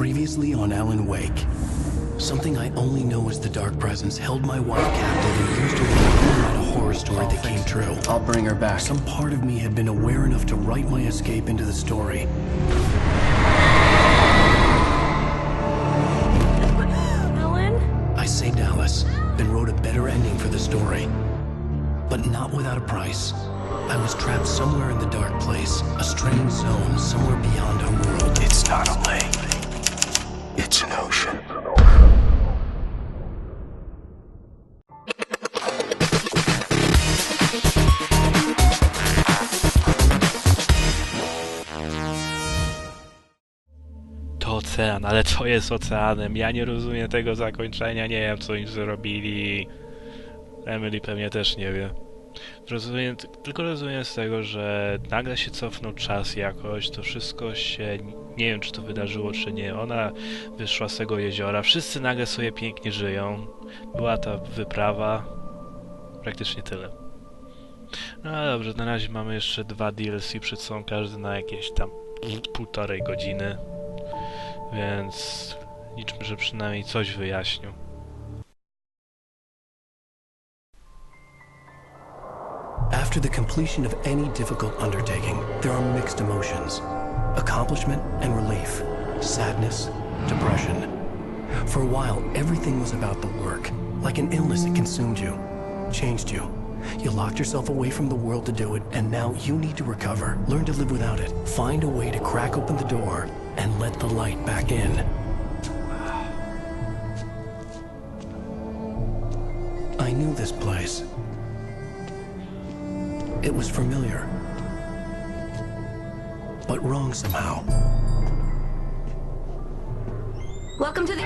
Previously on Alan Wake. Something I only know as the Dark Presence held my wife captive and used her to write a horror story that came true. I'll bring her back. Some part of me had been aware enough to write my escape into the story. Ocean, ale co jest oceanem? Ja nie rozumiem tego zakończenia, nie wiem co im zrobili. Emily pewnie też nie wie. Rozumiem, tylko rozumiem z tego, że nagle się cofnął czas jakoś, to wszystko się, nie wiem czy to wydarzyło czy nie, ona wyszła z tego jeziora, wszyscy nagle sobie pięknie żyją, była ta wyprawa, praktycznie tyle. No dobrze, na razie mamy jeszcze dwa DLC przed sobą, każdy na jakieś tam półtorej godziny, więc liczmy, że przynajmniej coś wyjaśnił. After the completion of any difficult undertaking, there are mixed emotions accomplishment and relief, sadness, depression. For a while, everything was about the work, like an illness that consumed you, changed you. You locked yourself away from the world to do it, and now you need to recover. Learn to live without it. Find a way to crack open the door and let the light back in. I knew this place. It was familiar. But wrong somehow. Welcome to the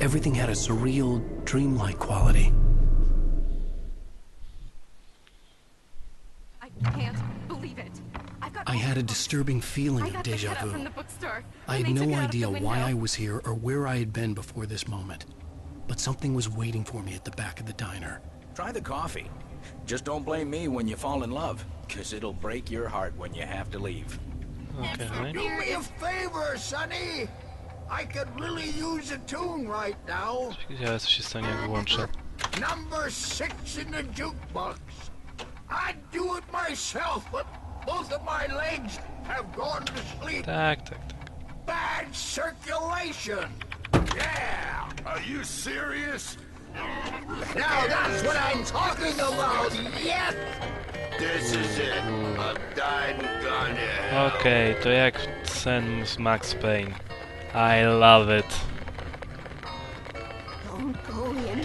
Everything had a surreal, dreamlike quality. I can't believe it. I've got I had a disturbing feeling of deja vu. from the bookstore. I had no took it out of idea why. I was here or where I had been before this moment. But something was waiting for me at the back of the diner. Try the coffee. Just don't blame me when you fall in love, because it'll break your heart when you have to leave. Okej. Do me a favor, Sonny. I could really use a tune right now. Zaraz co się stanie jak włączę. Number six in the jukebox. I'd do it myself, but both of my legs have gone to sleep. Tak, tak, tak. Bad circulation. Yeah. Are you serious? Now that's what I'm talking about. Yes. This is it. I'm dying and gone to hell. Okej, to jak sen z Max Payne. I love it.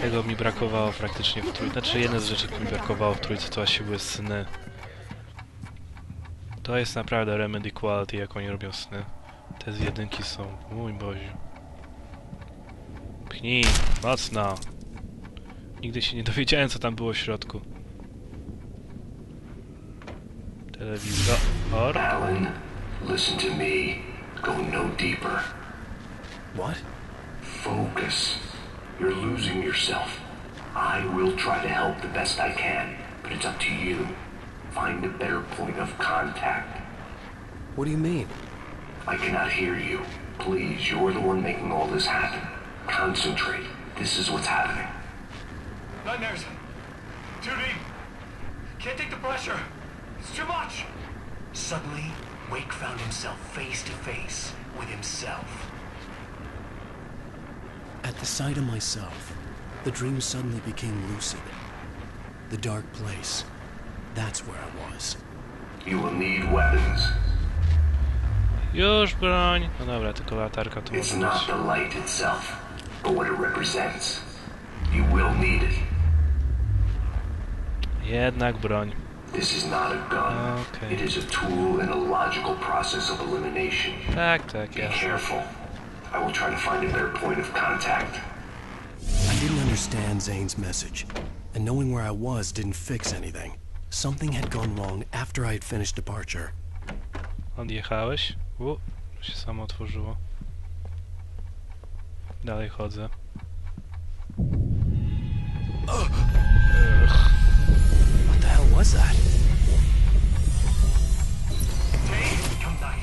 Tego mi brakowało praktycznie w trójce. Znaczy jedna z rzeczy, które mi brakowało w trójce, to właśnie były sny. To jest naprawdę Remedy Quality, jak oni robią sny. Te z jedynki są, mój Boziu. Pchnij, mocno. Nigdy się nie dowiedziałem, co tam było w środku. Telewizor. Alan, listen to me. Go no deeper. What? Focus. You're losing yourself. I will try to help the best I can, but it's up to you. Find a better point of contact. What do you mean? I cannot hear you. Please, you're the one making all this happen. Concentrate. This is what's happening. Nightmares. Too deep. Can't take the pressure. It's too much. Suddenly, Wake found himself face to face with himself. At the sight of myself, the dream suddenly became lucid. The dark place. That's where I was. You will need weapons. Już broń! No dobra, tylko latarka tu It's może not być. the light itself, but what it represents. You will need it. Jednak broń. This is not a gun. Okay. It is a tool in a logical process of elimination. Tak, tak, Be jasne. careful. I will try to find a better point of contact. I didn't understand Zane's message, and knowing where I was didn't fix anything. Something had gone wrong after I had finished departure. Odjechałeś? U, się samo otworzyło. Dalej chodzę. What the hell was that? Dave, come back.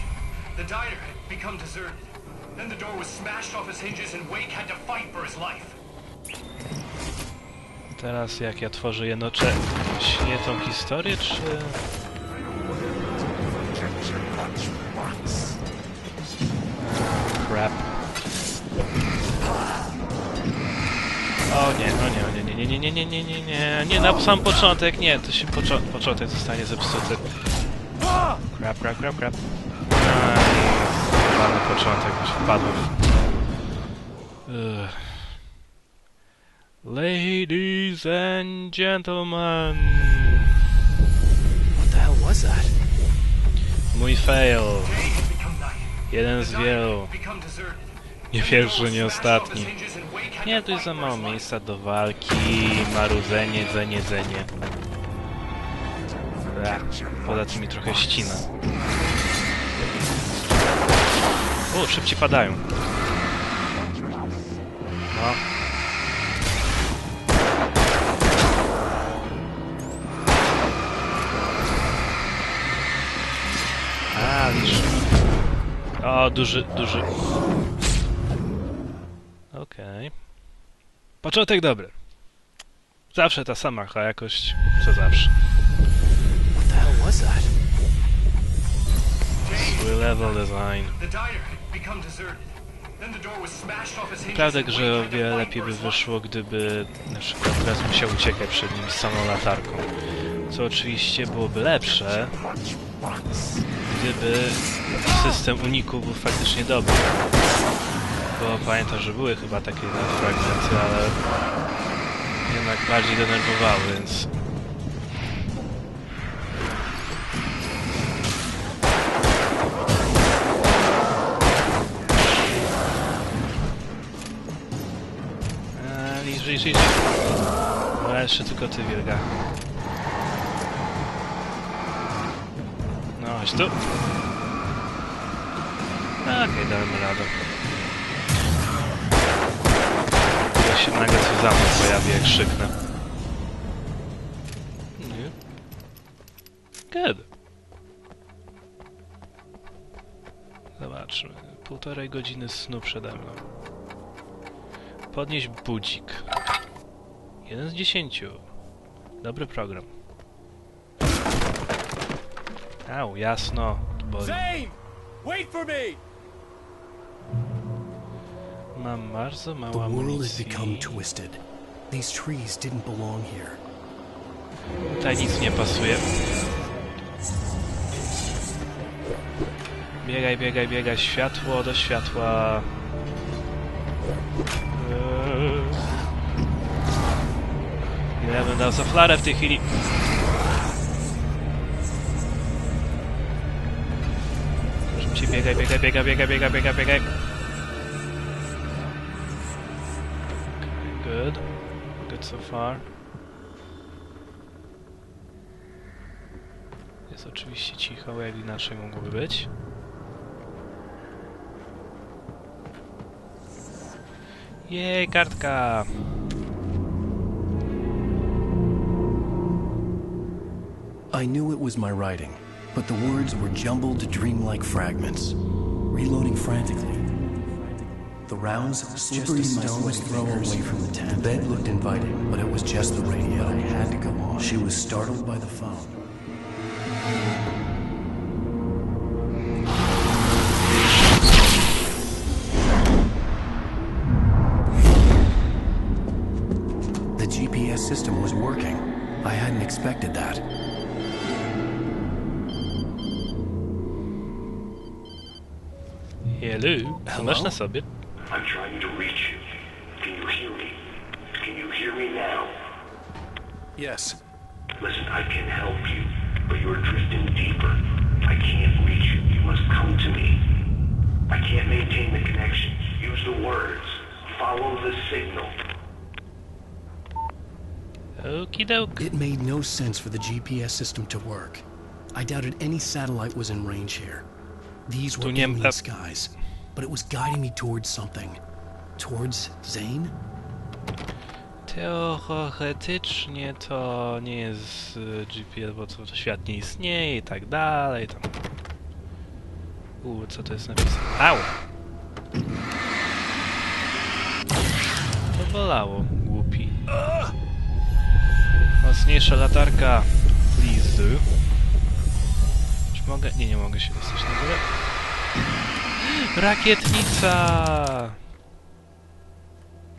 The diner had become deserted. Then the door was smashed off its hinges and Wake had to fight for his life. Teraz jak ja tworzę jednocześnie tą historię, czy... Crap. O nie, o nie, o nie, nie, nie, nie, nie, nie, nie, nie, nie, na sam początek, nie, to się poczo początek zostanie zepsuty. Crap, crap, crap, crap początek, wpadłem. Ladies and gentlemen! What the hell was that? Mój fail. Jeden z wielu. Nie pierwszy, nie ostatni. Nie, tu jest za mało miejsca do walki, marudzenie, dzenie, dzenie. Poza tym mi trochę ścina. O, szybciej padają. No. A, widzisz. O, duży, duży. Okej. Początek dobry. Zawsze ta sama jakość, co zawsze. What the hell was that? Level design. Prawda, że o wiele lepiej by wyszło, gdyby na przykład teraz musiał uciekać przed nim z samą latarką. Co oczywiście byłoby lepsze, gdyby system uników był faktycznie dobry. Bo pamiętam, że były chyba takie fragmenty, ale jednak bardziej denerwowały, więc... Liż, liż. No, jeszcze tylko ty, wielga. No, chodź tu. Okej, okay, damy radę. Ja się nagle coś za mną pojawi, jak krzyknę. Nie. Good. Zobaczmy. Półtorej godziny snu przede mną. Podnieść budzik. Jeden z dziesięciu. Dobry program. Au, jasno. Boli. Zane! Wait for me! Mam bardzo mało The world has amunicji. become twisted. These trees didn't belong here. Tutaj nic nie pasuje. Biegaj, biegaj, biegaj. Światło do światła. Ja bym dał za w tej chwili? Szybciej biegaj, biegaj, biegaj, biegaj, biegaj, biegaj, biegaj. Good. Good so far. Jest oczywiście cicho, jak inaczej mogłoby być. Jej, kartka! I knew it was my writing, but the words were jumbled to dreamlike fragments. Reloading frantically. The rounds slippery just a stone's throw away from the tent. The bed looked inviting, but it was just the radio. I had to go on. She was startled by the phone. The GPS system was working. I hadn't expected that. Hello, co masz na sobie? I'm trying to reach you. Can you hear me? Can you hear me now? Yes. Listen, I can help you, but you're drifting deeper. I can't reach you. You must come to me. I can't maintain the connection. Use the words. Follow the signal. Okie doke. It made no sense for the GPS system to work. I doubted any satellite was in range here. These were nie- alien e- skies, but it was guiding me towards something. Towards Zane? Teoretycznie to nie jest y, GPS, bo to, to świat nie istnieje i tak dalej. Tam. U, co to jest napisane? Au! To bolało, głupi. Mocniejsza latarka. Please do. Mogę? Nie, nie mogę się dostać na górę. Rakietnica!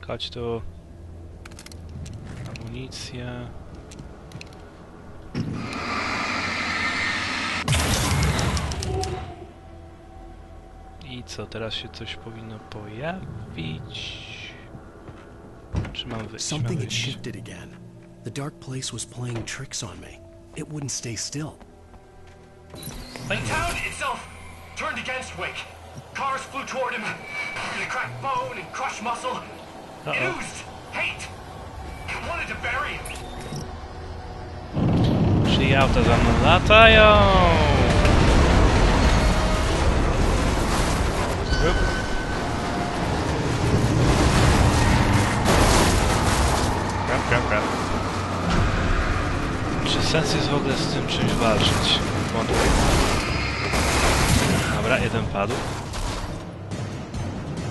Chodź tu. Amunicja. I co, teraz się coś powinno pojawić? Czy mam wyjść? Something had shifted again. The dark place was playing tricks on me. It wouldn't stay still. The town itself turned against Wake. Cars flew toward him. He cracked bone and crushed muscle. It Uh-oh. oozed hate. It wanted to bury him. Czyli auta za mną latają! Up. Krap, krap, krap. Czy sens jest w ogóle z tym czymś walczyć? Wątpię. Dobra, jeden padł.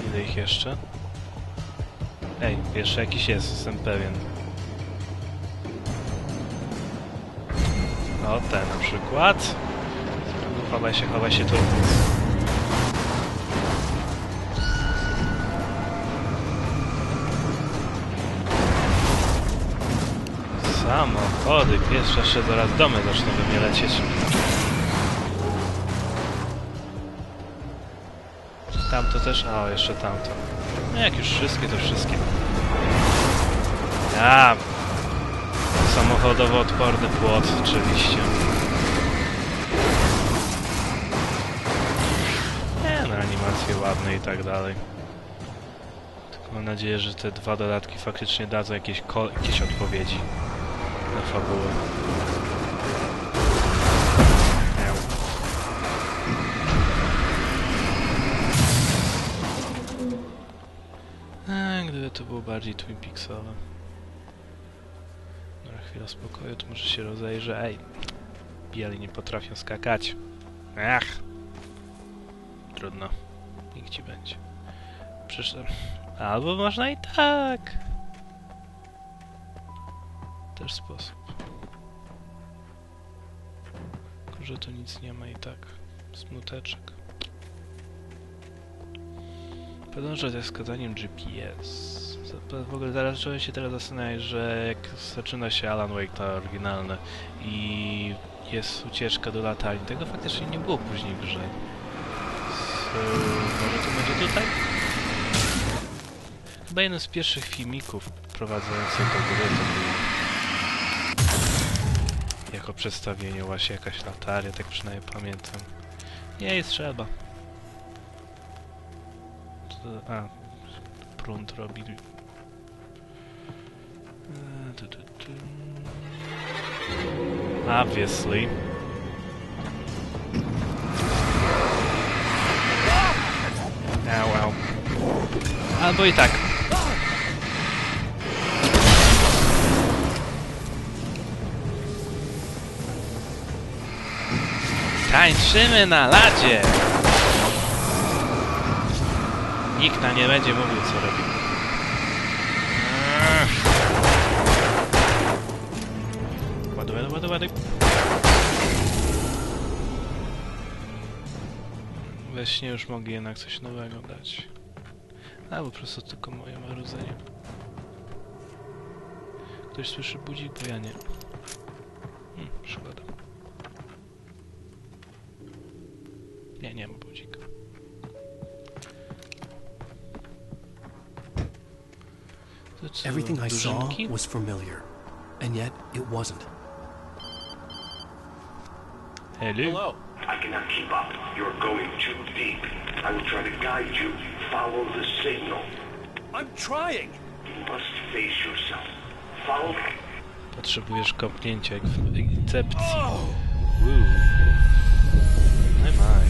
Ile ich jeszcze? Ej, jeszcze jakiś jest, jestem pewien. O, ten na przykład. Chowaj się, chowaj się tu. Samochody, pierwsze jeszcze zaraz domy zaczną we. Tamto też, a jeszcze tamto. No jak już wszystkie, to wszystkie. Ja, Samochodowo odporny płot, oczywiście. Nie, no animacje ładne i tak dalej. Tylko mam nadzieję, że te dwa dodatki faktycznie dadzą jakieś, jakieś odpowiedzi na fabułę. Gdyby to było bardziej Twin Peaksowe. Dobra, chwila spokoju, to może się rozejrzę. Ej, biali nie potrafią skakać. Ach! Trudno. Niech ci będzie. Przyszedł. Albo można i tak. Też sposób. Tylko, że tu nic nie ma i tak. Smuteczek. Podążę ze wskazaniem GPS. W ogóle zaraz zacząłem się teraz zastanawiać, że jak zaczyna się Alan Wake to oryginalne i jest ucieczka do latarni, tego faktycznie nie było później w grze. So, może to będzie tutaj? Chyba jeden z pierwszych filmików prowadzących do gry to był jako przedstawienie właśnie jakaś lataria, tak przynajmniej pamiętam. Nie jest trzeba. A, prąd robi. Tu, tu, tu. Obviously. Au, au. Albo i tak. Tańczymy na ladzie! Nikt nam nie będzie mówił, co robi. Ładuj, ładuj, ładuj. We śnie już mogli jednak coś nowego dać. A, po prostu tylko moje marudzenie. Ktoś słyszy budzik, bo ja nie. Hmm, szkoda. Nie, nie ma budzika. Uh, Everything I saw was familiar, and yet it wasn't. Hello. Hello. I cannot keep up. You're going too deep. I will try to guide you. Follow the signal. I'm trying. You must face yourself. Follow Potrzebujesz kopnięcia jak w incepcji. Oh. Woo. My my.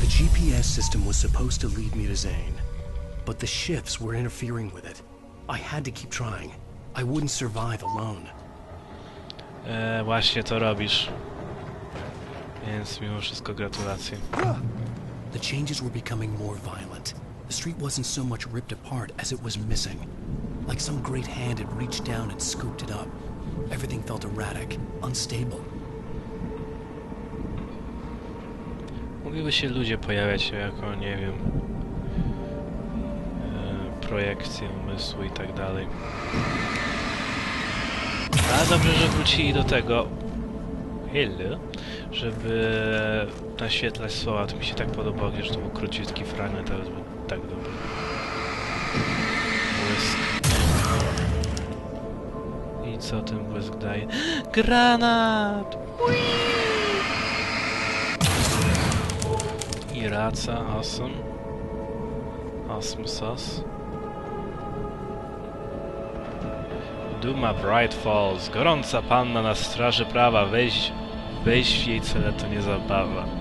The GPS system was supposed to lead me to Zane, but the shifts were interfering with it. I had to keep trying. I wouldn't survive alone. E, właśnie to robisz. Więc mimo wszystko gratulacje. The changes were becoming more violent. The street wasn't so much ripped apart as it was missing. Like some great hand had reached down and scooped it up. Everything felt erratic, unstable. Mogliby się ludzie pojawiać jako, nie wiem, projekcje umysłu i tak dalej. Ale dobrze, że wrócili do tego, Hello, żeby naświetlać słowa. To mi się tak podobało, gdyż to był króciutki fragment, ale był tak dobry. Błysk. I co ten błysk daje? Granat! Ui! I raca, awesome. Awesome sauce. Duma Bright Falls. Gorąca panna na straży prawa. Weź, weź w jej cele to nie zabawa.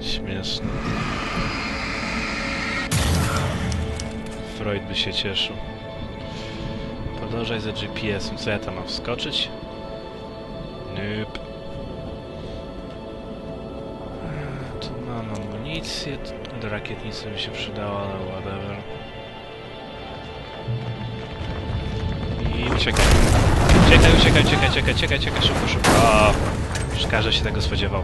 Śmieszne. Freud by się cieszył. Podążaj za GPS-em. Co ja tam mam wskoczyć? Nope. Tu mam amunicję. Do rakietnicy mi się przydała, ale whatever. I uciekaj. Uciekaj, uciekaj, uciekaj, uciekaj, uciekaj, uciekaj, szybko, szybko. O, już każdy się tego spodziewał.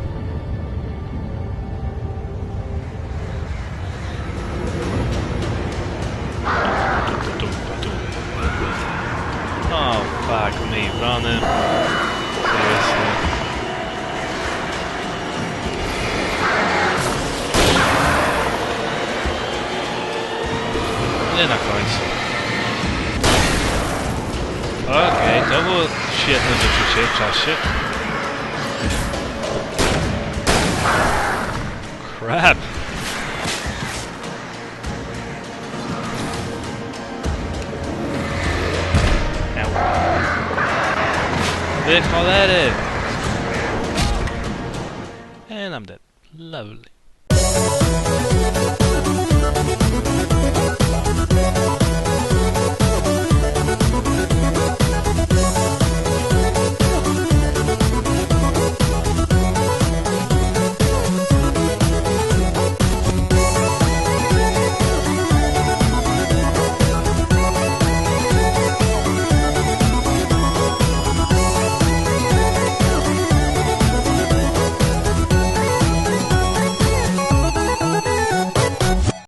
świetne wyczucie w shit! Crap! Ty cholery! And I'm dead. Lovely.